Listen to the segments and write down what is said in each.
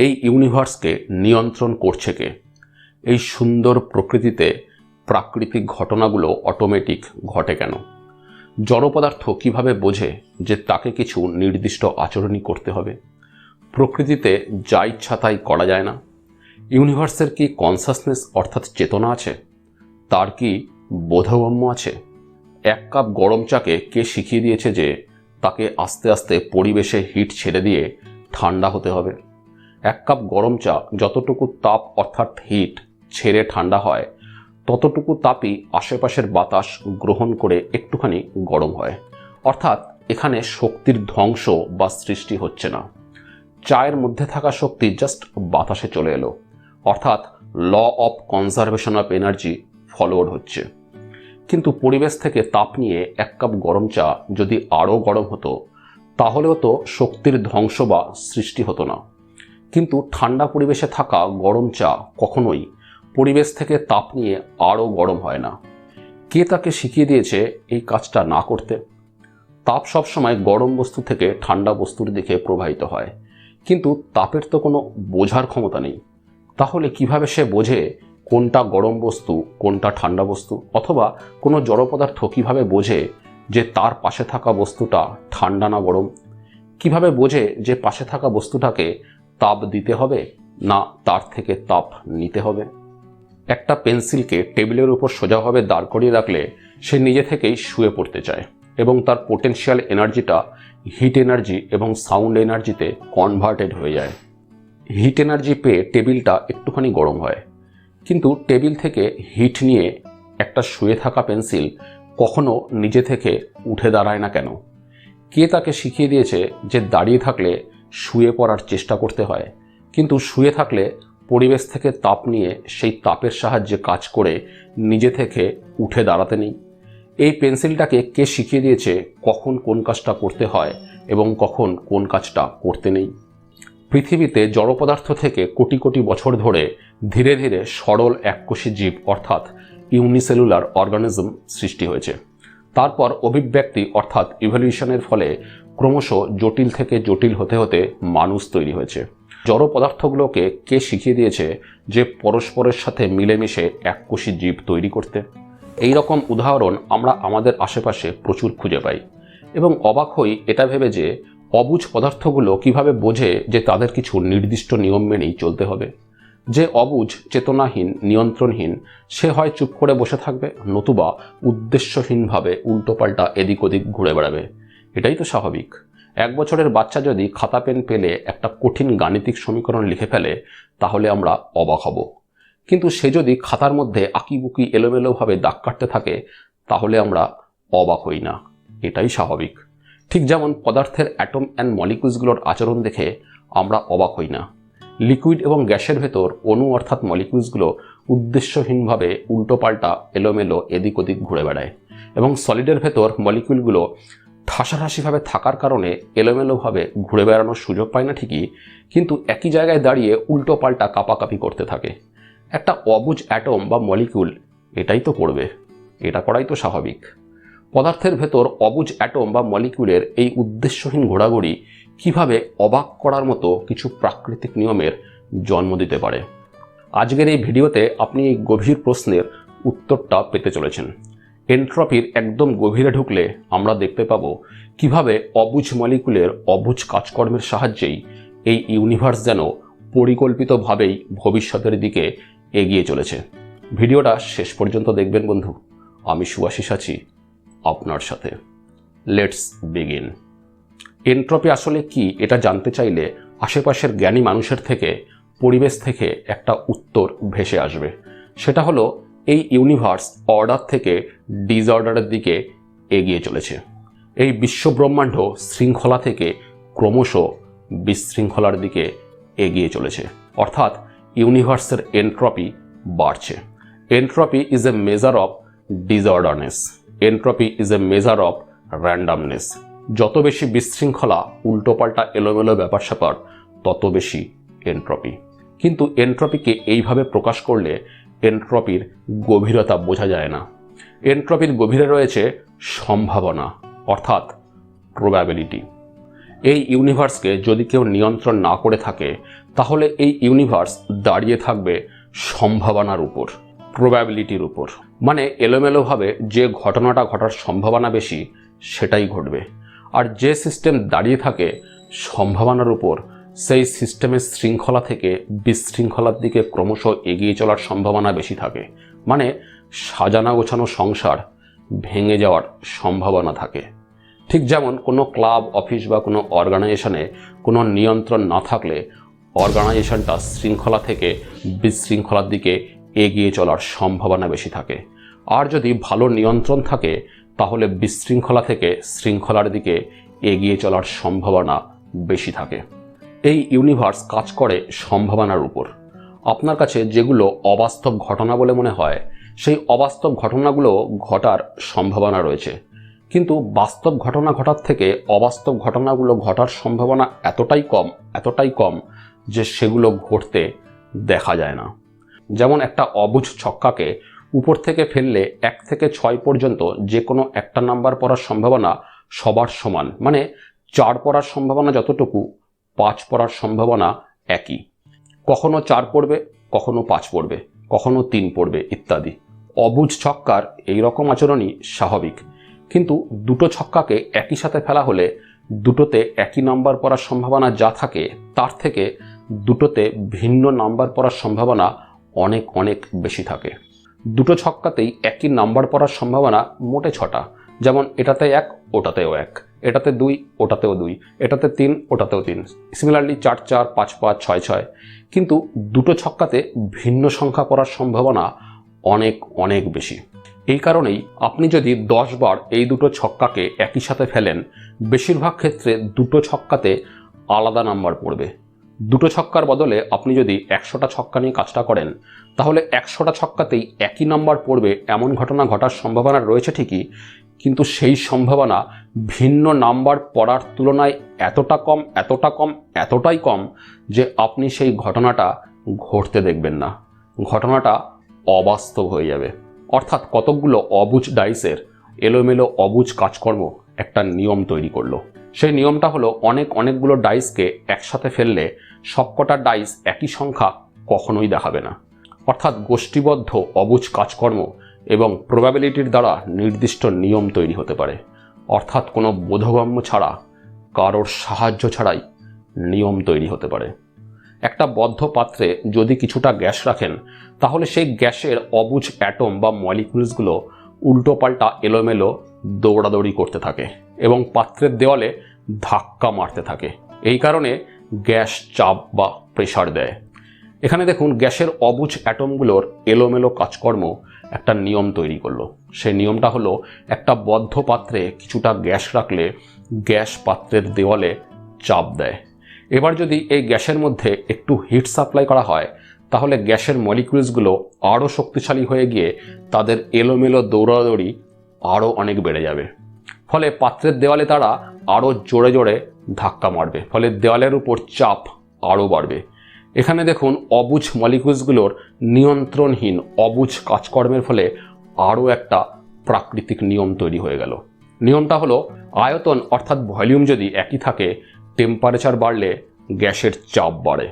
এই ইউনিভার্সকে নিয়ন্ত্রণ করছে কে? এই সুন্দর প্রকৃতিতে প্রাকৃতিক ঘটনাগুলো অটোমেটিক ঘটে কেন? জড় পদার্থ কীভাবে বোঝে যে তাকে কিছু নির্দিষ্ট আচরণই করতে হবে? প্রকৃতিতে যা ইচ্ছা তাই করা যায় না। ইউনিভার্সের কি কনসাসনেস অর্থাৎ চেতনা আছে? তার কি বোধগম্য আছে? এক কাপ গরম চাকে কে শিখিয়ে দিয়েছে যে তাকে আস্তে আস্তে পরিবেশে হিট ছেড়ে দিয়ে ঠান্ডা হতে হবে? এক কাপ গরম চা যতটুকু তাপ অর্থাৎ হিট ছেড়ে ঠান্ডা হয়, ততটুকু তাপই আশেপাশের বাতাস গ্রহণ করে একটুখানি গরম হয়। অর্থাৎ এখানে শক্তির ধ্বংস বা সৃষ্টি হচ্ছে না। চায়ের মধ্যে থাকা শক্তি জাস্ট বাতাসে চলে এলো। অর্থাৎ law of conservation of energy follower হচ্ছে। কিন্তু পরিবেশ থেকে তাপ নিয়ে এক কাপ গরম চা যদি আরও গরম হতো, তাহলেও তো শক্তির ধ্বংস বা সৃষ্টি হতো না। কিন্তু ঠান্ডা পরিবেশে থাকা গরম চা কখনোই পরিবেশ থেকে তাপ নিয়ে আরও গরম হয় না। কে তাকে শিখিয়ে দিয়েছে এই কাজটা না করতে? তাপ সবসময় গরম বস্তু থেকে ঠান্ডা বস্তুর দিকে প্রবাহিত হয়। কিন্তু তাপের তো কোনো বোঝার ক্ষমতা নেই। তাহলে কীভাবে সে বোঝে কোনটা গরম বস্তু, কোনটা ঠান্ডা বস্তু? অথবা কোনো জড় পদার্থ কীভাবে বোঝে যে তার পাশে থাকা বস্তুটা ঠান্ডা না গরম? কীভাবে বোঝে যে পাশে থাকা বস্তুটাকে তাপ দিতে হবে, না তার থেকে তাপ নিতে হবে। একটা পেন্সিলকে টেবিলের উপর সোজাভাবে দাঁড় করিয়ে রাখলে সে নিজে থেকেই শুয়ে পড়তে চায় এবং তার পোটেনশিয়াল এনার্জিটা হিট এনার্জি এবং সাউন্ড এনার্জিতে কনভার্টেড হয়ে যায়। হিট এনার্জি পেয়ে টেবিলটা একটুখানি গরম হয়। কিন্তু টেবিল থেকে হিট নিয়ে একটা শুয়ে থাকা পেন্সিল কখনো নিজে থেকে উঠে দাঁড়ায় না কেন? কে তাকে শিখিয়ে দিয়েছে যে দাঁড়িয়ে থাকলে শুয়ে পড়ার চেষ্টা করতে হয়। কিন্তু শুয়ে থাকলে পরিবেশ থেকে তাপ নিয়ে সেই তাপের সাহায্যে কাজ করে নিজে থেকে উঠে দাঁড়াতে নেই। এই পেন্সিলটাকে কে শিখিয়ে দিয়েছে কখন কোন কাজটা করতে হয় এবং কখন কোন কাজটা করতে নেই। পৃথিবীতে জড় পদার্থ থেকে কোটি কোটি বছর ধরে ধীরে ধীরে সরল এককোষী জীব অর্থাৎ ইউনিসেলুলার অর্গানিজম সৃষ্টি হয়েছে। তারপর অভিব্যক্তি অর্থাৎ ইভলিউশনের ফলে ক্রমশ জটিল থেকে জটিল হতে হতে মানুষ তৈরি হয়েছে। জড় পদার্থগুলোকে কে শিখিয়ে দিয়েছে যে পরস্পরের সাথে মিলেমিশে এককোষী জীব তৈরি করতে? এই রকম উদাহরণ আমরা আমাদের আশেপাশে প্রচুর খুঁজে পাই এবং অবাক হই এটা ভেবে যে অবুজ পদার্থগুলো কীভাবে বোঝে যে তাদের কিছু নির্দিষ্ট নিয়ম মেনেই চলতে হবে? যে অবুজ, চেতনাহীন, নিয়ন্ত্রণহীন, সে হয় চুপ করে বসে থাকবে নতুবা উদ্দেশ্যহীনভাবে উল্টোপাল্টা এদিক ওদিক ঘুরে বেড়াবে। এটাই তো স্বাভাবিক। এক বছরের বাচ্চা যদি খাতা পেন পেলে একটা কঠিন গাণিতিক সমীকরণ লিখে ফেলে, তাহলে আমরা অবাক হব। কিন্তু সে যদি খাতার মধ্যে আঁকিবুকি এলোমেলোভাবে দাগ কাটতে থাকে, তাহলে আমরা অবাক হই না। এটাই স্বাভাবিক। ঠিক যেমন পদার্থের অ্যাটম অ্যান্ড মলিকুলসগুলোর আচরণ দেখে আমরা অবাক হই না। লিকুইড এবং গ্যাসের ভেতর অণু অর্থাৎ মলিকুলসগুলো উদ্দেশ্যহীনভাবে উল্টোপাল্টা এলোমেলো এদিক ওদিক ঘুরে বেড়ায় এবং সলিডের ভেতর মলিকুলগুলো ঠাসাঠাসিভাবে থাকার কারণে এলোমেলোভাবে ঘুরে বেড়ানোর সুযোগ পায় না ঠিকই, কিন্তু একই জায়গায় দাঁড়িয়ে উল্টো পাল্টা কাপাকাপি করতে থাকে। একটা অবুজ অ্যাটম বা মলিকিউল, এটাই তো করবে এটা করাই তো স্বাভাবিক। পদার্থের ভেতর অবুজ অ্যাটম বা মলিকিউলের এই উদ্দেশ্যহীন ঘোরাঘুরি কীভাবে অবাক করার মতো কিছু প্রাকৃতিক নিয়মের জন্ম দিতে পারে? আজকের এই ভিডিওতে আপনি এই গভীর প্রশ্নের উত্তরটা পেতে চলেছেন। এন্ট্রপির একদম গভীরে ঢুকলে আমরা দেখতে পাব কীভাবে অবুঝ মলিকুলের অবুঝ কাজকর্মের সাহায্যেই এই ইউনিভার্স যেন পরিকল্পিতভাবেই ভবিষ্যতের দিকে এগিয়ে চলেছে। ভিডিওটা শেষ পর্যন্ত দেখবেন বন্ধু। আমি সুভাষিস আছি আপনার সাথে। লেটস বিগিন এন্ট্রপি আসলে কি এটা জানতে চাইলে আশেপাশের জ্ঞানী মানুষের থেকে, পরিবেশ থেকে একটা উত্তর ভেসে আসবে। সেটা হলো এই ইউনিভার্স অর্ডার থেকে ডিসঅর্ডারের দিকে এগিয়ে চলেছে। এই বিশ্বব্রহ্মাণ্ড শৃঙ্খলা থেকে ক্রমশ বিশৃঙ্খলার দিকে এগিয়ে চলেছে। অর্থাৎ ইউনিভার্সের এন্ট্রপি বাড়ছে। Entropy is a measure of disorderness entropy is a measure of randomness যত বেশি বিশৃঙ্খলা, উল্টোপাল্টা এলোমেলো ব্যাপার স্যাপার, তত বেশি এন্ট্রপি কিন্তু এন্ট্রপিকে এইভাবে প্রকাশ করলে এন্ট্রপির গভীরতা বোঝা যায় না। এন্ট্রপির গভীরে রয়েছে সম্ভাবনা, অর্থাৎ প্রবাবিলিটি এই ইউনিভার্সকে যদি কেউ নিয়ন্ত্রণ না করে থাকে, তাহলে এই ইউনিভার্স দাঁড়িয়ে থাকবে সম্ভাবনার উপর প্রবাবিলিটির উপর। মানে এলোমেলোভাবে যে ঘটনাটা ঘটার সম্ভাবনা বেশি, সেটাই ঘটবে। আর যে সিস্টেম দাঁড়িয়ে থাকে সম্ভাবনার উপর সেই সিস্টেমের শৃঙ্খলা থেকে বিশৃঙ্খলার দিকে ক্রমশ এগিয়ে চলার সম্ভাবনা বেশি থাকে। মানে সাজানা গোছানো সংসার ভেঙে যাওয়ার সম্ভাবনা থাকে। ঠিক যেমন কোনো ক্লাব, অফিস বা কোনো অর্গানাইজেশনে কোনো নিয়ন্ত্রণ না থাকলে অর্গানাইজেশনটা শৃঙ্খলা থেকে বিশৃঙ্খলার দিকে এগিয়ে চলার সম্ভাবনা বেশি থাকে। আর যদি ভালো নিয়ন্ত্রণ থাকে, তাহলে বিশৃঙ্খলা থেকে শৃঙ্খলার দিকে এগিয়ে চলার সম্ভাবনা বেশি থাকে। এই ইউনিভার্স কাজ করে সম্ভাবনার উপর। আপনার কাছে যেগুলো অবাস্তব ঘটনা বলে মনে হয়, সেই অবাস্তব ঘটনাগুলো ঘটার সম্ভাবনা রয়েছে। কিন্তু বাস্তব ঘটনা ঘটার থেকে অবাস্তব ঘটনাগুলো ঘটার সম্ভাবনা এতটাই কম এতটাই কম যে সেগুলো ঘটতে দেখা যায় না। যেমন একটা অবুঝ ছক্কাকে উপর থেকে ফেললে এক থেকে ছয় পর্যন্ত যে কোনো একটা নাম্বার পড়ার সম্ভাবনা সবার সমান। মানে চার পড়ার সম্ভাবনা যতটুকু পাঁচ পড়ার সম্ভাবনা একই। কখনো চার পড়বে, কখনো পাঁচ পড়বে, কখনো তিন পড়বে ইত্যাদি। অবুঝ ছক্কার এই রকম আচরণই স্বাভাবিক। কিন্তু দুটো ছক্কাকে একই সাথে ফেলা হলে দুটোতে একই নাম্বার পড়ার সম্ভাবনা যা থাকে, তার থেকে দুটোতে ভিন্ন নাম্বার পড়ার সম্ভাবনা অনেক অনেক বেশি থাকে। দুটো ছক্কাতেই একই নাম্বার পড়ার সম্ভাবনা মোটে ছটা, যেমন এটাতে এক, ওটাতেও এক। এটাতে দুই, ওটাতেও দুই, এটাতে তিন, ওটাতেও তিন। সিমিলারলি চার চার, পাঁচ পাঁচ, ছয় ছয়। কিন্তু দুটো ছক্কাতে ভিন্ন সংখ্যা পড়ার সম্ভাবনা অনেক অনেক বেশি। এই কারণেই আপনি যদি দশ বার এই দুটো ছক্কাকে একই সাথে ফেলেন, বেশিরভাগ ক্ষেত্রে দুটো ছক্কাতে আলাদা নাম্বার পড়বে। দুটো ছক্কার বদলে আপনি যদি একশোটা ছক্কা নিয়ে কাজটা করেন, তাহলে একশোটা ছক্কাতেই একই নাম্বার পড়বে এমন ঘটনা ঘটার সম্ভাবনা রয়েছে ঠিকই কিন্তু সেই সম্ভাবনা ভিন্ন নাম্বার পড়ার তুলনায় এতটা কম এতটা কম, এতটাই কম যে আপনি সেই ঘটনাটা ঘটতে দেখবেন না। ঘটনাটা অবাস্তব হয়ে যাবে। অর্থাৎ কতকগুলো অবুজ ডাইসের এলোমেলো অবুজ কাজকর্ম একটা নিয়ম তৈরি করল। সেই নিয়মটা হলো অনেক, অনেকগুলো ডাইসকে একসাথে ফেললে সবকটা ডাইস একই সংখ্যা কখনোই দেখাবে না। অর্থাৎ গোষ্ঠীবদ্ধ অবুজ কাজকর্ম এবং প্রবাবিলিটির দ্বারা নির্দিষ্ট নিয়ম তৈরি হতে পারে। অর্থাৎ কোনো বোধগম্য ছাড়া, কারোর সাহায্য ছাড়াই নিয়ম তৈরি হতে পারে। একটা বদ্ধ পাত্রে যদি কিছুটা গ্যাস রাখেন, তাহলে সেই গ্যাসের অবুঝ অ্যাটম বা মলিকুলসগুলো উল্টোপাল্টা এলোমেলো দৌড়াদৌড়ি করতে থাকে এবং পাত্রের দেওয়ালে ধাক্কা মারতে থাকে। এই কারণে গ্যাস চাপ বা প্রেশার দেয়। এখানে দেখুন, গ্যাসের অবুঝ অ্যাটমগুলোর এলোমেলো কাজকর্ম একটা নিয়ম তৈরি করল। সেই নিয়মটা হলো, একটা বদ্ধ পাত্রে কিছুটা গ্যাস রাখলে গ্যাস পাত্রের দেওয়ালে চাপ দেয়। এবার যদি এই গ্যাসের মধ্যে একটু হিট সাপ্লাই করা হয়, তাহলে গ্যাসের মলিকুলসগুলো আরও শক্তিশালী হয়ে গিয়ে তাদের এলোমেলো দৌড়াদৌড়ি আরও অনেক বেড়ে যাবে। ফলে পাত্রের দেওয়ালে তারা আরও জোরে জোরে ধাক্কা মারবে। ফলে দেওয়ালের উপর চাপ আরও বাড়বে। এখানে দেখুন অবুঝ মলিকুলসগুলোর নিয়ন্ত্রণহীন অবুঝ কাজকর্মের ফলে আরও একটা প্রাকৃতিক নিয়ম তৈরি হয়ে গেল। নিয়মটা হলো আয়তন অর্থাৎ ভলিউম যদি একই থাকে টেম্পারেচার বাড়লে গ্যাসের চাপ বাড়ে।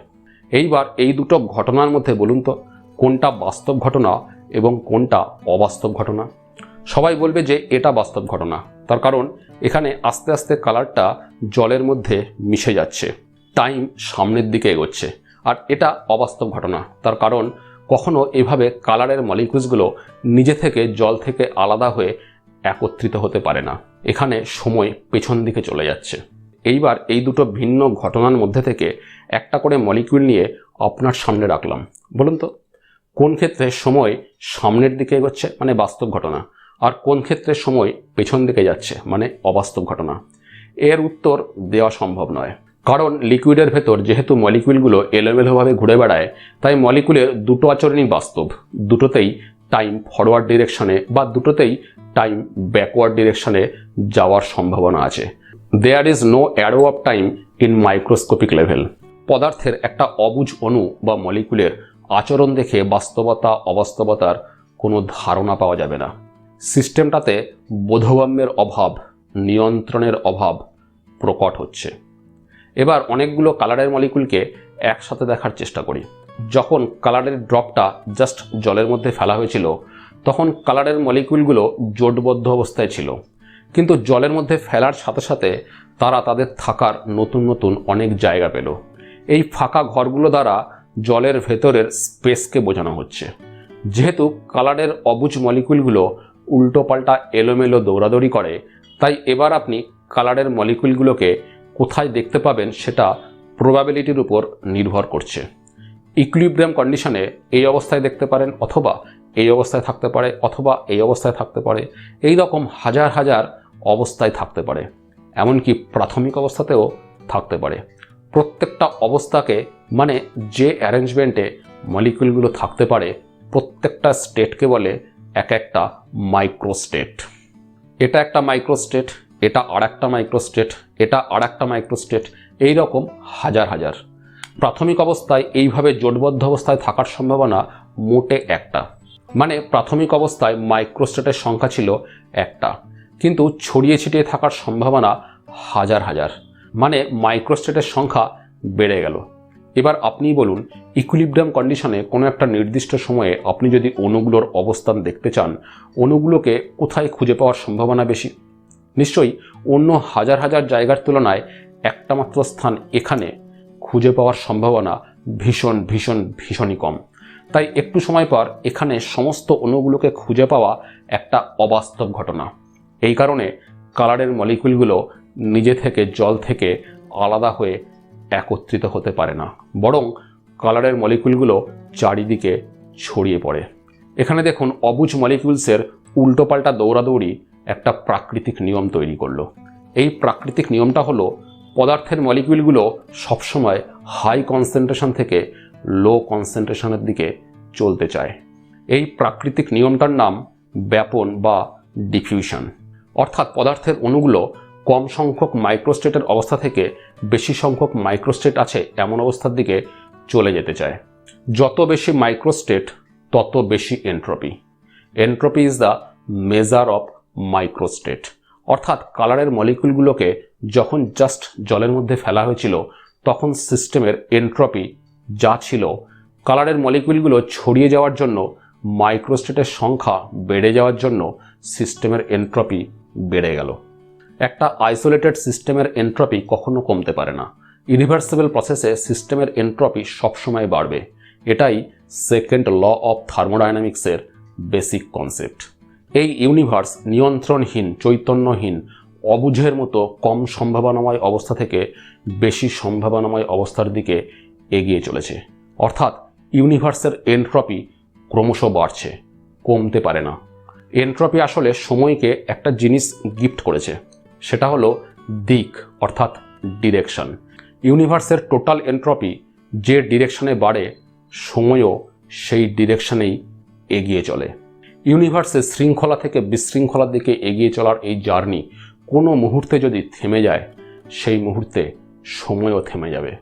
এইবার এই দুটো ঘটনার মধ্যে বলুন তো, কোনটা বাস্তব ঘটনা এবং কোনটা অবাস্তব ঘটনা? সবাই বলবে যে এটা বাস্তব ঘটনা। তার কারণ এখানে আস্তে আস্তে কালারটা জলের মধ্যে মিশে যাচ্ছে টাইম সামনের দিকে এগোচ্ছে। আর এটা অবাস্তব ঘটনা। তার কারণ, কখনো এভাবে কালারের মলিকুলসগুলো নিজে থেকে জল থেকে আলাদা হয়ে একত্রিত হতে পারে না। এখানে সময় পেছন দিকে চলে যাচ্ছে। এইবার এই দুটো ভিন্ন ঘটনার মধ্যে থেকে একটা করে মলিকিউল নিয়ে আপনার সামনে রাখলাম। বলুন তো, কোন ক্ষেত্রে সময় সামনের দিকে এগোচ্ছে মানে বাস্তব ঘটনা, আর কোন ক্ষেত্রে সময় পেছন দিকে যাচ্ছে মানে অবাস্তব ঘটনা? এর উত্তর দেওয়া সম্ভব নয়। কারণ লিকুইডের ভেতর যেহেতু মলিকুলগুলো এলোমেলোভাবে ঘুরে বেড়ায়, তাই মলিকুলের দুটো আচরণই বাস্তব। দুটোতেই টাইম ফরওয়ার্ড ডিরেকশনে বা দুটোতেই টাইম ব্যাকওয়ার্ড ডিরেকশনে যাওয়ার সম্ভাবনা আছে। There is no arrow of time in microscopic level পদার্থের একটা অবুঝ অণু বা মলিকুলের আচরণ দেখে বাস্তবতা, অবাস্তবতার কোনো ধারণা পাওয়া যাবে না। সিস্টেমটাতে বোধগম্যের অভাব, নিয়ন্ত্রণের অভাব প্রকট হচ্ছে। এবার অনেকগুলো কালারের মলিকুলকে একসাথে দেখার চেষ্টা করি। যখন কালারের ড্রপটা জাস্ট জলের মধ্যে ফেলা হয়েছিল, তখন কালারের মলিকুলগুলো জোটবদ্ধ অবস্থায় ছিল। কিন্তু জলের মধ্যে ফেলার সাথে সাথে তারা তাদের থাকার নতুন নতুন অনেক জায়গা পেল। এই ফাঁকা ঘরগুলো দ্বারা জলের ভেতরের স্পেসকে বোঝানো হচ্ছে। যেহেতু কালারের অবুজ মলিকুলগুলো উল্টোপাল্টা এলোমেলো দৌড়াদৌড়ি করে, তাই এবার আপনি কালারের মলিকুলগুলোকে কোথায় দেখতে পাবেন সেটা প্রবাবিলিটির উপর নির্ভর করছে। ইকুইলিব্রিয়াম কন্ডিশনে এই অবস্থায় দেখতে পারেন অথবা এই অবস্থায় থাকতে পারে অথবা এই অবস্থায় থাকতে পারে, এই রকম হাজার হাজার অবস্থায় থাকতে পারে, এমনকি প্রাথমিক অবস্থাতেও থাকতে পারে। প্রত্যেকটা অবস্থাকে মানে যে অ্যারেঞ্জমেন্টে মলিকুলগুলো থাকতে পারে, প্রত্যেকটা স্টেটকে বলে এক একটা মাইক্রোস্টেট এটা একটা মাইক্রোস্টেট এটা আর একটা মাইক্রোস্টেট এটা আর একটা মাইক্রোস্টেট এইরকম হাজার হাজার। প্রাথমিক অবস্থায় এইভাবে জোটবদ্ধ অবস্থায় থাকার সম্ভাবনা মোটে একটা। মানে প্রাথমিক অবস্থায় মাইক্রোস্টেটের সংখ্যা ছিল একটা। কিন্তু ছড়িয়ে ছিটিয়ে থাকার সম্ভাবনা হাজার হাজার। মানে মাইক্রোস্টেটের সংখ্যা বেড়ে গেল। এবার আপনি বলুন ইকুইলিব্রিয়াম কন্ডিশনে কোনো একটা নির্দিষ্ট সময়ে আপনি যদি অণুগুলোর অবস্থান দেখতে চান, অণুগুলোকে কোথায় খুঁজে পাওয়ার সম্ভাবনা বেশি? নিশ্চয়ই অন্য হাজার হাজার জায়গার তুলনায় একটা মাত্র স্থান এখানে খুঁজে পাওয়ার সম্ভাবনা ভীষণ ভীষণ, ভীষণই কম। তাই একটু সময় পর এখানে সমস্ত অণুগুলোকে খুঁজে পাওয়া একটা অবাস্তব ঘটনা। এই কারণে কালারের মলিকুলগুলো নিজে থেকে, জল থেকে আলাদা হয়ে একত্রিত হতে পারে না। বরং কালারের মলিকুলগুলো চারিদিকে ছড়িয়ে পড়ে। এখানে দেখুন, অবুজ মলিকুলসের উল্টোপাল্টা দৌড়াদৌড়ি একটা প্রাকৃতিক নিয়ম তৈরি করল। এই প্রাকৃতিক নিয়মটা হলো, পদার্থের মলিকুলগুলো সবসময় হাই কনসেন্ট্রেশন থেকে লো কনসেন্ট্রেশনের দিকে চলতে চায়। এই প্রাকৃতিক নিয়মটার নাম ব্যাপন বা ডিফিউশন অর্থাৎ পদার্থের অণুগুলো কম সংখ্যক মাইক্রোস্টেটের অবস্থা থেকে বেশি সংখ্যক মাইক্রোস্টেট আছে এমন অবস্থার দিকে চলে যেতে চায়। যত বেশি মাইক্রোস্টেট তত বেশি entropy entropy is the measure of microstate অর্থাৎ কালারের মলিকুলগুলোকে যখন জাস্ট জলের মধ্যে ফেলা হয়েছিল, তখন সিস্টেমের এন্ট্রপি যা ছিল, কালারের মলিকুলগুলো ছড়িয়ে যাওয়ার জন্য মাইক্রোস্টেটের সংখ্যা বেড়ে যাওয়ার জন্য সিস্টেমের এন্ট্রপি বেড়ে গেল। একটা আইসোলেটেড সিস্টেমের এন্ট্রপি কখনো কমতে পারে না। ইরিভার্সিবল প্রসেসে সিস্টেমের এন্ট্রপি সবসময় বাড়বে। এটাই সেকেন্ড ল অফ থার্মোডাইনামিক্সের বেসিক কনসেপ্ট এই ইউনিভার্স নিয়ন্ত্রণহীন, চৈতন্যহীন, অবুঝের মতো কম সম্ভাবনাময় অবস্থা থেকে বেশি সম্ভাবনাময় অবস্থার দিকে এগিয়ে চলেছে। অর্থাৎ ইউনিভার্সের এন্ট্রপি ক্রমশ বাড়ছে, কমতে পারে না। এন্ট্রপি আসলে সময়কে একটা জিনিস গিফট করেছে, সেটা হলো দিক, অর্থাৎ ডিরেকশন। ইউনিভার্সের টোটাল এন্ট্রপি যে ডিরেকশনে বাড়ে, সময়ও সেই ডিরেকশনেই এগিয়ে চলে। ইউনিভার্সের শৃঙ্খলা থেকে বিশৃঙ্খলার দিকে এগিয়ে চলার এই জার্নি কোনো মুহূর্তে যদি থেমে যায়, সেই মুহূর্তে সময়ও থেমে যাবে।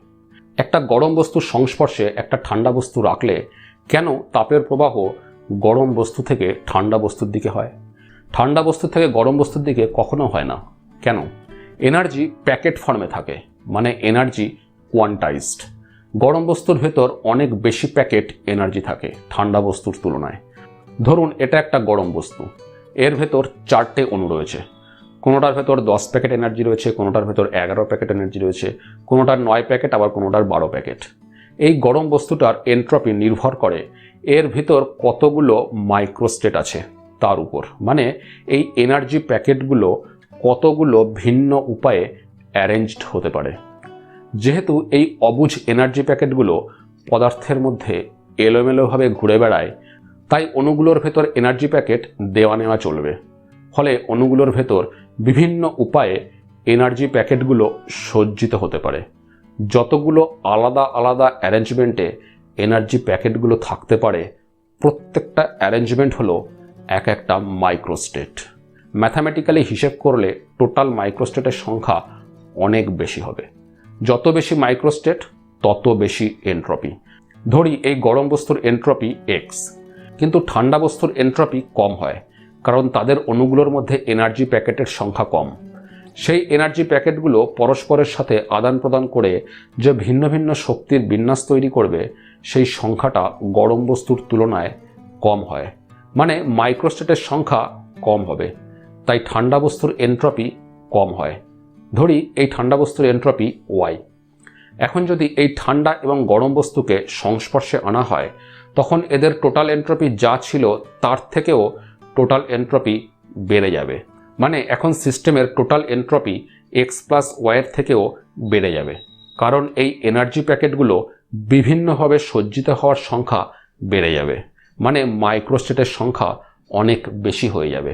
একটা গরম বস্তুর সংস্পর্শে একটা ঠান্ডা বস্তু রাখলে কেন তাপের প্রবাহ গরম বস্তু থেকে ঠান্ডা বস্তুর দিকে হয়? ঠান্ডা বস্তু থেকে গরম বস্তুর দিকে কখনো হয় না। কেন? এনার্জি প্যাকেট ফর্মে থাকে মানে এনার্জি কোয়ান্টাইজড। গরম বস্তুর ভেতর অনেক বেশি প্যাকেট এনার্জি থাকে, ঠান্ডা বস্তুর তুলনায়। ধরুন, এটা একটা গরম বস্তু। এর ভেতর চারটে অণু রয়েছে। কোনোটার ভেতর দশ প্যাকেট এনার্জি রয়েছে, কোনোটার ভেতর এগারো প্যাকেট এনার্জি রয়েছে, কোনোটার নয় প্যাকেট, আবার কোনোটার বারো প্যাকেট। এই গরম বস্তুটার এন্ট্রপি নির্ভর করে এর ভিতর কতগুলো মাইক্রোস্টেট আছে তার উপর। মানে এই এনার্জি প্যাকেটগুলো কতগুলো ভিন্ন উপায়ে অ্যারেঞ্জড হতে পারে। যেহেতু এই অবুঝ এনার্জি প্যাকেটগুলো পদার্থের মধ্যে এলোমেলোভাবে ঘুরে বেড়ায় তাই অণুগুলোর ভেতর এনার্জি প্যাকেট দেওয়া নেওয়া চলবে। ফলে অণুগুলোর ভেতর বিভিন্ন উপায়ে এনার্জি প্যাকেটগুলো সজ্জিত হতে পারে। যতগুলো আলাদা আলাদা অ্যারেঞ্জমেন্টে এনার্জি প্যাকেটগুলো থাকতে পারে, প্রত্যেকটা অ্যারেঞ্জমেন্ট হলো এক একটা মাইক্রোস্টেট ম্যাথামেটিক্যালি হিসেব করলে টোটাল মাইক্রোস্টেটের সংখ্যা অনেক বেশি হবে। যত বেশি মাইক্রোস্টেট তত বেশি এন্ট্রপি ধরি এই গরম বস্তুর এন্ট্রপি এক্স কিন্তু ঠান্ডা বস্তুর এন্ট্রপি কম হয়, কারণ তাদের অণুগুলোর মধ্যে এনার্জি প্যাকেটের সংখ্যা কম। সেই এনার্জি প্যাকেটগুলো পরস্পরের সাথে আদান প্রদান করে যে ভিন্ন ভিন্ন শক্তির বিন্যাস তৈরি করবে, সেই সংখ্যাটা গরম বস্তুর তুলনায় কম হয়। মানে মাইক্রোস্টেটের সংখ্যা কম হবে। তাই ঠান্ডা বস্তুর এন্ট্রপি কম হয়। ধরি এই ঠান্ডা বস্তুর এন্ট্রপি ওয়াই এখন যদি এই ঠান্ডা এবং গরম বস্তুকে সংস্পর্শে আনা হয় তখন এদের টোটাল এন্ট্রপি যা ছিল তার থেকেও টোটাল এন্ট্রপি বেড়ে যাবে। মানে এখন সিস্টেমের টোটাল এন্ট্রপি এক্স প্লাস ওয়াইয়ের থেকেও বেড়ে যাবে। কারণ এই এনার্জি প্যাকেটগুলো বিভিন্নভাবে সজ্জিত হওয়ার সংখ্যা বেড়ে যাবে। মানে মাইক্রোস্টেটের সংখ্যা অনেক বেশি হয়ে যাবে।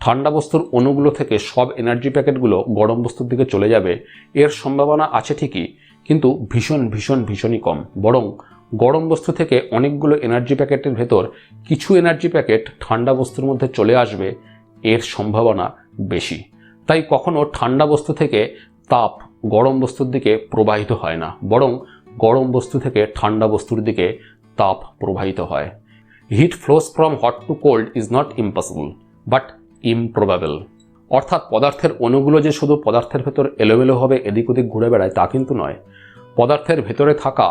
ঠান্ডা বস্তুর অণুগুলো থেকে সব এনার্জি প্যাকেটগুলো গরম বস্তুর দিকে চলে যাবে। এর সম্ভাবনা আছে ঠিকই, কিন্তু ভীষণ ভীষণ, ভীষণই কম। বরং গরম বস্তু থেকে অনেকগুলো এনার্জি প্যাকেটের ভেতর কিছু এনার্জি প্যাকেট ঠান্ডা বস্তুর মধ্যে চলে আসবে এর সম্ভাবনা বেশি। তাই কখনো ঠান্ডা বস্তু থেকে তাপ গরম বস্তুর দিকে প্রবাহিত হয় না, বরং গরম বস্তু থেকে ঠান্ডা বস্তুর দিকে তাপ প্রবাহিত হয়। Heat flows from hot to cold is not impossible but improbable অর্থাৎ পদার্থের অণুগুলো যে শুধু পদার্থের ভেতর এলোমেলোভাবে এদিক ওদিক ঘুরে বেড়ায় তা কিন্তু নয়। পদার্থের ভেতরে থাকা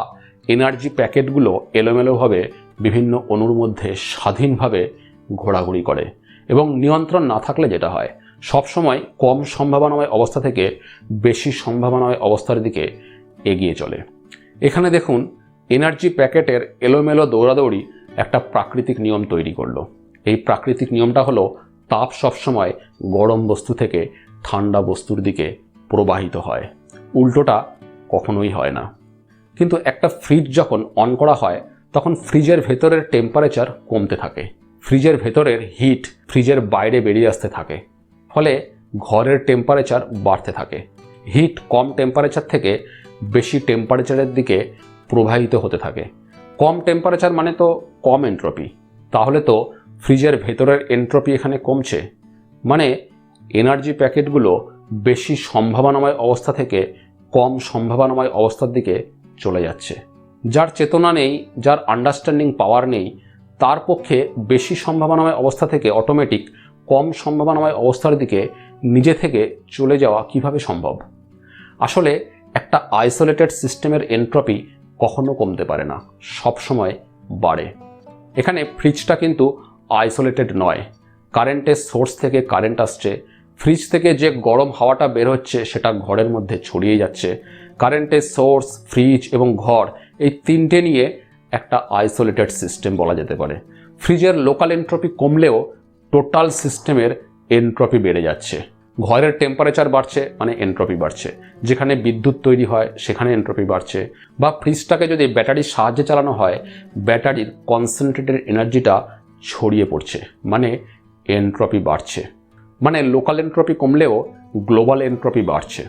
এনার্জি প্যাকেটগুলো এলোমেলোভাবে বিভিন্ন অণুর মধ্যে স্বাধীনভাবে ঘোরাঘুরি করে এবং নিয়ন্ত্রণ না থাকলে যেটা হয়, সবসময় কম সম্ভাবনাময় অবস্থা থেকে বেশি সম্ভাবনাময় অবস্থার দিকে এগিয়ে চলে। এখানে দেখুন, এনার্জি প্যাকেটের এলোমেলো দৌড়াদৌড়ি একটা প্রাকৃতিক নিয়ম তৈরি করল। এই প্রাকৃতিক নিয়মটা হলো, তাপ সবসময় গরম বস্তু থেকে ঠান্ডা বস্তুর দিকে প্রবাহিত হয়। উল্টোটা কখনোই হয় না। কিন্তু একটা ফ্রিজ যখন অন করা হয়, তখন ফ্রিজের ভেতরের টেম্পারেচার কমতে থাকে। ফ্রিজের ভেতরের হিট ফ্রিজের বাইরে বেরিয়ে আসতে থাকে। ফলে ঘরের টেম্পারেচার বাড়তে থাকে। হিট কম টেম্পারেচার থেকে বেশি টেম্পারেচারের দিকে প্রবাহিত হতে থাকে। কম টেম্পারেচার মানে তো কম এন্ট্রপি তাহলে তো ফ্রিজের ভেতরের এন্ট্রপি এখানে কমছে। মানে এনার্জি প্যাকেটগুলো বেশি সম্ভাবনাময় অবস্থা থেকে কম সম্ভাবনাময় অবস্থার দিকে চলে যাচ্ছে। যার চেতনা নেই, যার আন্ডারস্ট্যান্ডিং পাওয়ার নেই, তার পক্ষে বেশি সম্ভাবনাময় অবস্থা থেকে অটোমেটিক কম সম্ভাবনাময় অবস্থার দিকে নিজে থেকে চলে যাওয়া কীভাবে সম্ভব? আসলে একটা আইসোলেটেড সিস্টেমের এন্ট্রপি কখনো কমতে পারে না সব সময় বাড়ে। এখানে ফ্রিজটা কিন্তু আইসোলেটেড নয়। কারেন্টের সোর্স থেকে কারেন্ট আসছে ফ্রিজ থেকে যে গরম হাওয়াটা বের হচ্ছে, সেটা ঘরের মধ্যে ছড়িয়ে যাচ্ছে। কারেন্টের সোর্স ফ্রিজ এবং ঘর এই তিনটে নিয়ে একটা আইসোলেটেড সিস্টেম বলা যেতে পারে। ফ্রিজের লোকাল এন্ট্রপি কমলেও টোটাল সিস্টেমের এন্ট্রপি বেড়ে যাচ্ছে। ঘরের টেম্পারেচার বাড়ছে মানে এন্ট্রপি বাড়ছে। যেখানে বিদ্যুৎ তৈরি হয়, সেখানে এন্ট্রপি বাড়ছে। বা ফ্রিজটাকে যদি ব্যাটারির সাহায্যে চালানো হয়, ব্যাটারির কনসেন্ট্রেটেড এনার্জিটা ছড়িয়ে পড়ছে মানে এন্ট্রপি বাড়ছে। মানে লোকাল এন্ট্রপি কমলেও গ্লোবাল এন্ট্রপি বাড়ছে।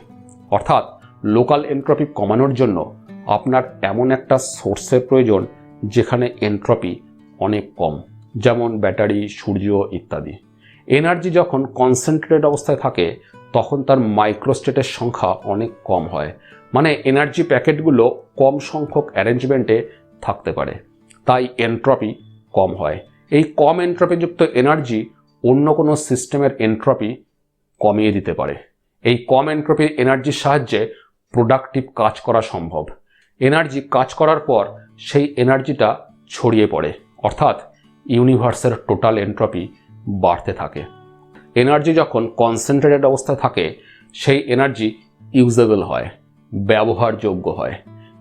অর্থাৎ লোকাল এনট্রপি কমানোর জন্য আপনার এমন একটা সোর্সের প্রয়োজন যেখানে এন্ট্রপি অনেক কম, যেমন ব্যাটারি, সূর্য ইত্যাদি। এনার্জি যখন কনসেন্ট্রেটেড অবস্থায় থাকে, তখন তার মাইক্রোস্টেটের সংখ্যা অনেক কম হয়। মানে এনার্জি প্যাকেটগুলো কম সংখ্যক অ্যারেঞ্জমেন্টে থাকতে পারে, তাই এন্ট্রপি কম হয়। এই কম এন্ট্রপিযুক্ত এনার্জি অন্য কোনো সিস্টেমের এন্ট্রপি কমিয়ে দিতে পারে। এই কম এন্ট্রপির এনার্জির সাহায্যে প্রোডাক্টিভ কাজ করা সম্ভব। এনার্জি কাজ করার পর সেই এনার্জিটা ছড়িয়ে পড়ে। অর্থাৎ ইউনিভার্সের টোটাল এন্ট্রপি বাড়তে থাকে। এনার্জি যখন কনসেন্ট্রেটেড অবস্থায় থাকে, সেই এনার্জি ইউজেবল হয়, ব্যবহারযোগ্য হয়।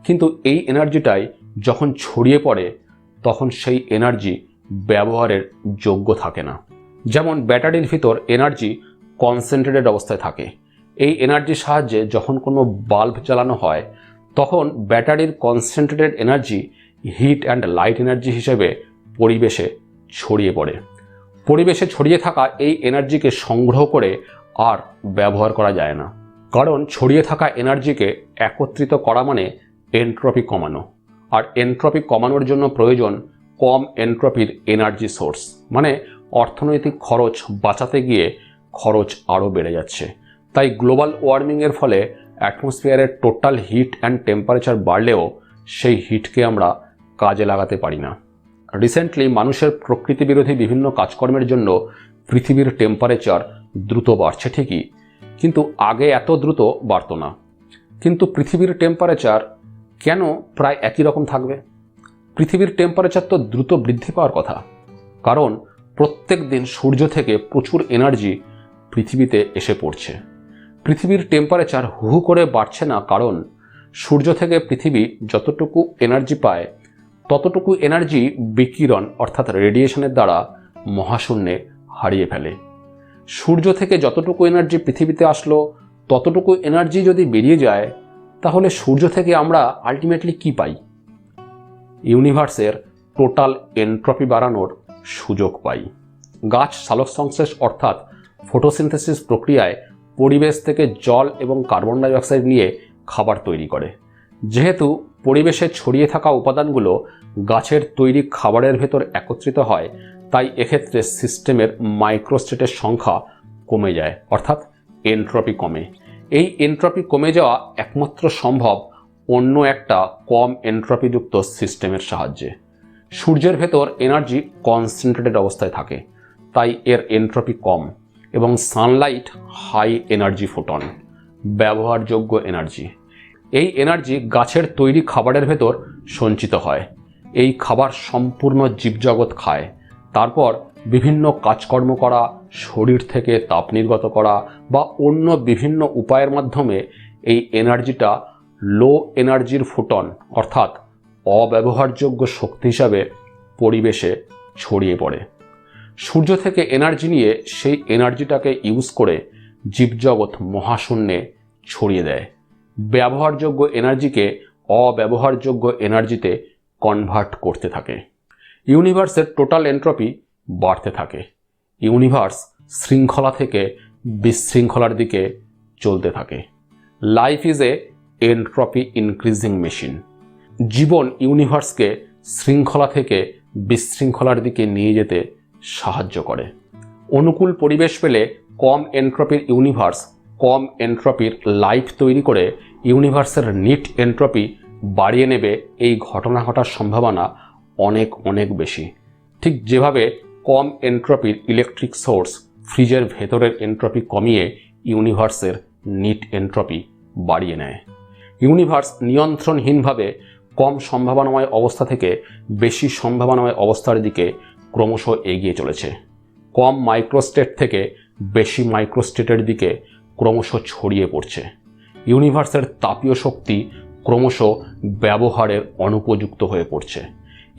কিন্তু এই এনার্জিটাই যখন ছড়িয়ে পড়ে, তখন সেই এনার্জি ব্যবহারের যোগ্য থাকে না। যেমন ব্যাটারির ভিতর এনার্জি কনসেন্ট্রেটেড অবস্থায় থাকে এই এনার্জির সাহায্যে যখন কোনো বাল্ব চালানো হয়, তখন ব্যাটারির concentrated energy heat and light energy হিসেবে পরিবেশে ছড়িয়ে পড়ে। পরিবেশে ছড়িয়ে থাকা এই এনার্জিকে সংগ্রহ করে আর ব্যবহার করা যায় না। কারণ ছড়িয়ে থাকা এনার্জিকে একত্রিত করা মানে এন্ট্রপি কমানো। আর এন্ট্রপি কমানোর জন্য প্রয়োজন কম এন্ট্রপির এনার্জি সোর্স মানে অর্থনৈতিক খরচ বাঁচাতে গিয়ে খরচ আরও বেড়ে যাচ্ছে। তাই গ্লোবাল ওয়ার্মিংয়ের ফলে অ্যাটমসফিয়ারের টোটাল হিট অ্যান্ড টেম্পারেচার বাড়লেও সেই হিটকে আমরা কাজে লাগাতে পারি না। রিসেন্টলি মানুষের প্রকৃতি বিরোধী বিভিন্ন কাজকর্মের জন্য পৃথিবীর টেম্পারেচার দ্রুত বাড়ছে ঠিকই, কিন্তু আগে এত দ্রুত বাড়তো না। কিন্তু পৃথিবীর টেম্পারেচার কেন প্রায় একই রকম থাকবে? পৃথিবীর টেম্পারেচার তো দ্রুত বৃদ্ধি পাওয়ার কথা, কারণ প্রত্যেক দিন সূর্য থেকে প্রচুর এনার্জি পৃথিবীতে এসে পড়ছে। পৃথিবীর টেম্পারেচার হু করে বাড়ছে না কারণ সূর্য থেকে পৃথিবী যতটুকু এনার্জি পায়, ততটুকু এনার্জি বিকিরণ অর্থাৎ রেডিয়েশনের দ্বারা মহাশূন্যে হারিয়ে ফেলে। সূর্য থেকে যতটুকু এনার্জি পৃথিবীতে আসলো, ততটুকু এনার্জি যদি বেরিয়ে যায়, তাহলে সূর্য থেকে আমরা আলটিমেটলি কি পাই? ইউনিভার্সের টোটাল এন্ট্রপি বাড়ানোর সুযোগ পাই। গাছ সালোক সংশ্লেষ অর্থাৎ ফটোসিনথেসিস প্রক্রিয়ায় পরিবেশ থেকে জল এবং কার্বন ডাইঅক্সাইড নিয়ে খাবার তৈরি করে। যেহেতু পরিবেশে ছড়িয়ে থাকা উপাদানগুলো গাছের তৈরি খাবারের ভেতর একত্রিত হয়, তাই এক্ষেত্রে সিস্টেমের মাইক্রোস্টেটের সংখ্যা কমে যায়, অর্থাৎ এন্ট্রপি কমে। এই এন্ট্রপি কমে যাওয়া একমাত্র সম্ভব অন্য একটা কম এন্ট্রপিযুক্ত সিস্টেমের সাহায্যে। সূর্যের ভেতর এনার্জি কনসেন্ট্রেটেড অবস্থায় থাকে, তাই এর এন্ট্রপি কম। এবং সানলাইট হাই এনার্জি ফোটন ব্যবহারযোগ্য এনার্জি এই এনার্জি গাছের তৈরি খাবারের ভেতর সঞ্চিত হয়। এই খাবার সম্পূর্ণ জীবজগৎ খায়। তারপর বিভিন্ন কাজকর্ম করা, শরীর থেকে তাপ নির্গত করা বা অন্য বিভিন্ন উপায়ের মাধ্যমে এই এনার্জিটা লো এনার্জির ফুটন অর্থাৎ অব্যবহারযোগ্য শক্তি হিসাবে পরিবেশে ছড়িয়ে পড়ে। সূর্য থেকে এনার্জি নিয়ে সেই এনার্জিটাকে ইউজ করে জীবজগৎ মহাশূন্যে ছড়িয়ে দেয়। ব্যবহারযোগ্য এনার্জিকে অব্যবহারযোগ্য এনার্জিতে কনভার্ট করতে থাকে। ইউনিভার্সের টোটাল এন্ট্রপি বাড়তে থাকে। ইউনিভার্স শৃঙ্খলা থেকে বিশৃঙ্খলার দিকে চলতে থাকে। Life is a entropy increasing machine জীবন ইউনিভার্সকে শৃঙ্খলা থেকে বিশৃঙ্খলার দিকে নিয়ে যেতে সাহায্য করে। অনুকূল পরিবেশ পেলে কম এন্ট্রপির ইউনিভার্স, কম এন্ট্রপির লাইফ তৈরি করে ইউনিভার্সের নিট এন্ট্রপি বাড়িয়ে নেবে এই ঘটনা ঘটার সম্ভাবনা অনেক অনেক বেশি। ঠিক যেভাবে কম এন্ট্রপির ইলেকট্রিক সোর্স ফ্রিজের ভেতরের এন্ট্রপি কমিয়ে ইউনিভার্সের নিট এন্ট্রপি বাড়িয়ে নেয়। ইউনিভার্স নিয়ন্ত্রণহীনভাবে কম সম্ভাবনাময় অবস্থা থেকে বেশি সম্ভাবনাময় অবস্থার দিকে ক্রমশ এগিয়ে চলেছে। কম মাইক্রোস্টেট থেকে বেশি মাইক্রোস্টেটের দিকে ক্রমশ ছড়িয়ে পড়ছে। ইউনিভার্সের তাপীয় শক্তি ক্রমশ ব্যবহারের অনুপযুক্ত হয়ে পড়ছে।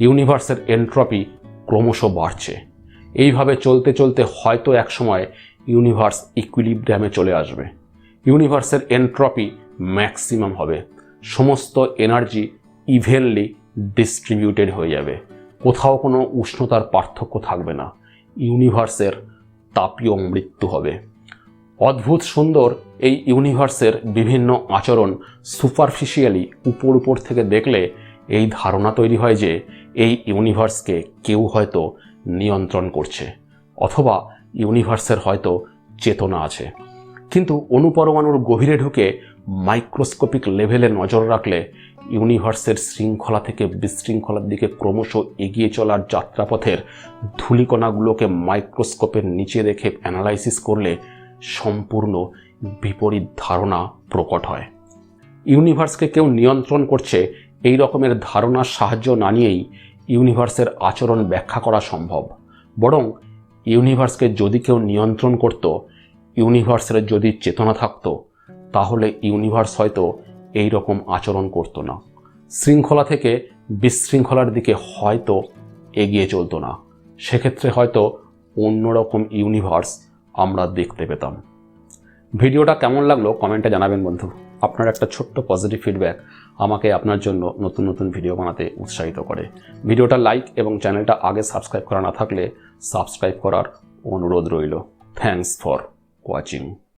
ইউনিভার্সের এন্ট্রপি ক্রমশ বাড়ছে। এইভাবে চলতে চলতে হয়তো একসময় ইউনিভার্স ইকুইলিব্রিয়ামে চলে আসবে। ইউনিভার্সের এন্ট্রপি ম্যাক্সিমাম হবে। সমস্ত এনার্জি ইভেনলি ডিস্ট্রিবিউটেড হয়ে যাবে। কোথাও কোনো উষ্ণতার পার্থক্য থাকবে না। ইউনিভার্সের তাপীয় মৃত্যু হবে। অদ্ভুত সুন্দর এই ইউনিভার্সের বিভিন্ন আচরণ সুপারফিশিয়ালি উপর উপর থেকে দেখলে এই ধারণা তৈরি হয় যে এই ইউনিভার্সকে কেউ হয়তো নিয়ন্ত্রণ করছে, অথবা ইউনিভার্সের হয়তো চেতনা আছে। কিন্তু অনুপরমাণুর গভীরে ঢুকে মাইক্রোস্কোপিক লেভেলে নজর রাখলে ইউনিভার্সের শৃঙ্খলা থেকে বিশৃঙ্খলার দিকে ক্রমশ এগিয়ে চলার যাত্রাপথের ধূলিকণাগুলোকে মাইক্রোস্কোপের নিচে রেখে অ্যানালাইসিস করলে সম্পূর্ণ বিপরীত ধারণা প্রকট হয়। ইউনিভার্সকে কেউ নিয়ন্ত্রণ করছে এই রকমের ধারণার সাহায্য না নিয়েই ইউনিভার্সের আচরণ ব্যাখ্যা করা সম্ভব। বরং ইউনিভার্সকে যদি কেউ নিয়ন্ত্রণ করত, ইউনিভার্সের যদি চেতনা থাকতো, তাহলে ইউনিভার্স হয়তো এই রকম আচরণ করতো না। শৃঙ্খলা থেকে বিশৃঙ্খলার দিকে হয়তো এগিয়ে চলতো না। সেক্ষেত্রে হয়তো অন্যরকম ইউনিভার্স আমরা দেখতে পেতাম। ভিডিওটা কেমন লাগল কমেন্টে জানাবেন বন্ধু। আপনার একটা ছোট্ট পজিটিভ ফিডব্যাক আমাকে আপনার জন্য নতুন নতুন ভিডিও বানাতে উৎসাহিত করে। ভিডিওটা লাইক এবং চ্যানেলটা আগে সাবস্ক্রাইব করা না থাকলে সাবস্ক্রাইব করার অনুরোধ রইল। Thanks for watching